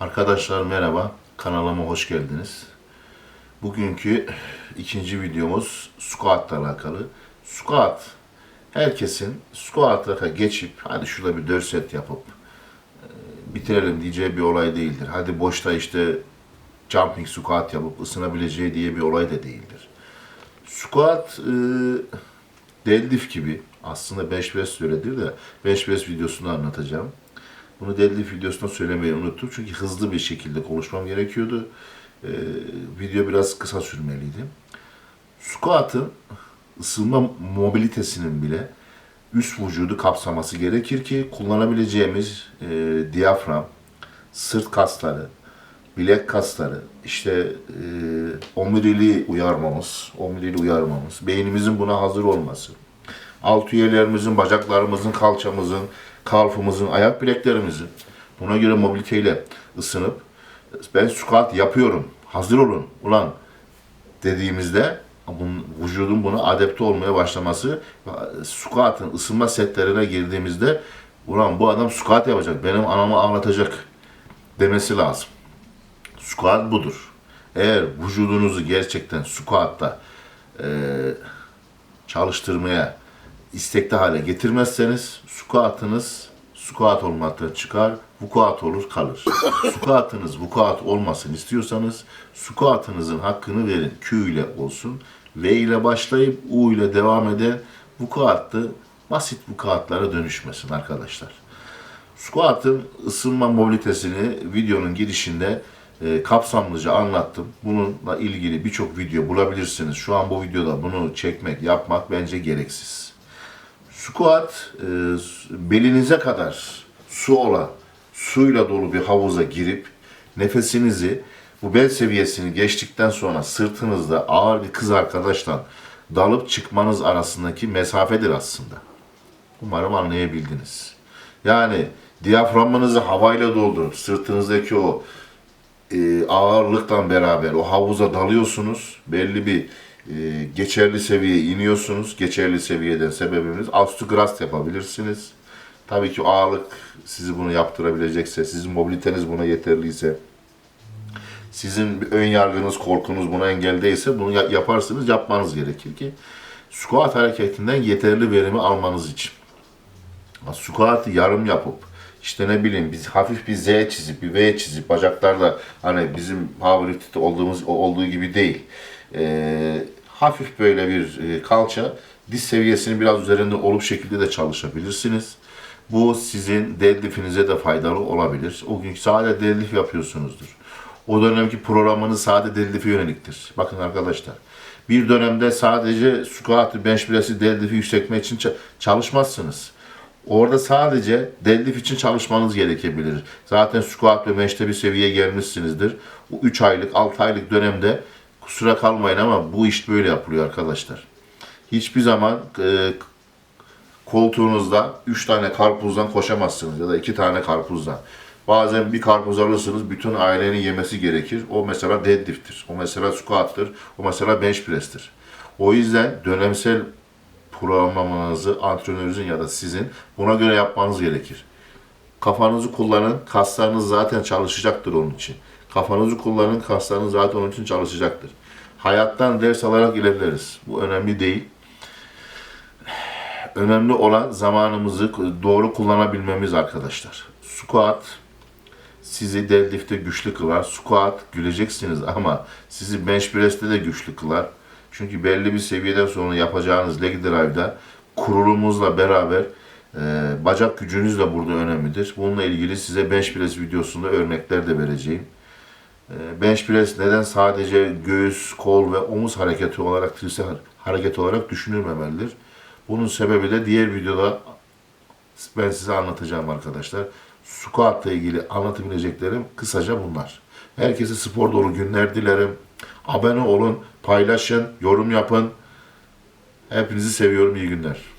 Arkadaşlar merhaba, kanalıma hoş geldiniz. Bugünkü ikinci videomuz squat'la alakalı. Squat, herkesin squat'a geçip hadi şurada bir 4 set yapıp e, bitirelim diyeceği bir olay değildir. Hadi boşta işte jumping squat yapıp ısınabileceği diye bir olay da değildir. Squat e, deadlift gibi aslında 5 press söyledir de 5 press videosunu anlatacağım. Bunu deadlift videosunda söylemeyi unuttum çünkü hızlı bir şekilde konuşmam gerekiyordu. Ee, video biraz kısa sürmeliydi. Squat'ın ısınma mobilitesinin bile üst vücudu kapsaması gerekir ki kullanabileceğimiz e, diyafram, sırt kasları, bilek kasları, işte e, omuriliği uyarmamız, omuriliği uyarmamız, beynimizin buna hazır olması, alt üyelerimizin, bacaklarımızın, kalçamızın, kalfımızın, ayak bileklerimizin buna göre mobiliteyle ısınıp ben squat yapıyorum, hazır olun ulan dediğimizde bunun, vücudun buna adapte olmaya başlaması squat'ın ısınma setlerine girdiğimizde ulan bu adam squat yapacak, benim anamı ağlatacak demesi lazım. Squat budur. Eğer vücudunuzu gerçekten squat'ta eee çalıştırmaya istekli hale getirmezseniz squat'ınız squat olmaktan çıkar, vukuat olur kalır. squat'ınız vukuat olmasın istiyorsanız squat'ınızın hakkını verin. Q ile olsun. V ile başlayıp U ile devam eden vukuatlı basit vukuatlara dönüşmesin arkadaşlar. Squat'ın ısınma mobilitesini videonun girişinde e, kapsamlıca anlattım. Bununla ilgili birçok video bulabilirsiniz. Şu an bu videoda bunu çekmek, yapmak bence gereksiz. Squat, e, belinize kadar su olan, suyla dolu bir havuza girip nefesinizi bu bel seviyesini geçtikten sonra sırtınızda ağır bir kız arkadaşla dalıp çıkmanız arasındaki mesafedir aslında. Umarım anlayabildiniz. Yani diyaframınızı havayla doldurup sırtınızdaki o e, ağırlıkla beraber o havuza dalıyorsunuz. Belli bir e, geçerli seviyeye iniyorsunuz. Geçerli seviyeden sebebimiz astugrast yapabilirsiniz. Tabii ki ağırlık sizi bunu yaptırabilecekse, sizin mobiliteniz buna yeterliyse, sizin ön yargınız, korkunuz buna engeldeyse bunu ya- yaparsınız, yapmanız gerekir ki squat hareketinden yeterli verimi almanız için. Squat'ı yarım yapıp işte ne bileyim biz hafif bir Z çizip bir V çizip bacaklarla hani bizim powerlifting'de olduğumuz olduğu gibi değil. Ee, hafif böyle bir e, kalça diz seviyesinin biraz üzerinde olup şekilde de çalışabilirsiniz. Bu sizin deadlift'inize de faydalı olabilir. O gün sadece deadlift yapıyorsunuzdur. O dönemki programınız sadece deadlift'e yöneliktir. Bakın arkadaşlar. Bir dönemde sadece squat'ı, bench press'i, deadlift'i yükseltmek için ça- çalışmazsınız. Orada sadece deadlift için çalışmanız gerekebilir. Zaten squat ve bench'te bir seviyeye gelmişsinizdir. Bu 3 aylık, 6 aylık dönemde kusura kalmayın ama bu iş böyle yapılıyor arkadaşlar. Hiçbir zaman e, koltuğunuzda 3 tane karpuzdan koşamazsınız ya da 2 tane karpuzdan. Bazen bir karpuz alırsınız, bütün ailenin yemesi gerekir. O mesela deadlift'tir, o mesela squat'tır, o mesela bench press'tir. O yüzden dönemsel programlamanızı antrenörünüzün ya da sizin buna göre yapmanız gerekir. Kafanızı kullanın, kaslarınız zaten çalışacaktır onun için. Kafanızı kullanın, kaslarınız zaten onun için çalışacaktır. Hayattan ders alarak ilerleriz. Bu önemli değil. Önemli olan zamanımızı doğru kullanabilmemiz arkadaşlar. Squat sizi deadlift'te güçlü kılar. Squat güleceksiniz ama sizi bench press'te de güçlü kılar. Çünkü belli bir seviyeden sonra yapacağınız leg drive'da kurulumuzla beraber e, bacak gücünüz de burada önemlidir. Bununla ilgili size bench press videosunda örnekler de vereceğim. E, bench press neden sadece göğüs, kol ve omuz hareketi olarak, trise hareketi olarak düşünülmemelidir. Bunun sebebi de diğer videoda ben size anlatacağım arkadaşlar. Squat'la ilgili anlatabileceklerim kısaca bunlar. Herkese spor dolu günler dilerim. Abone olun, paylaşın, yorum yapın. Hepinizi seviyorum. İyi günler.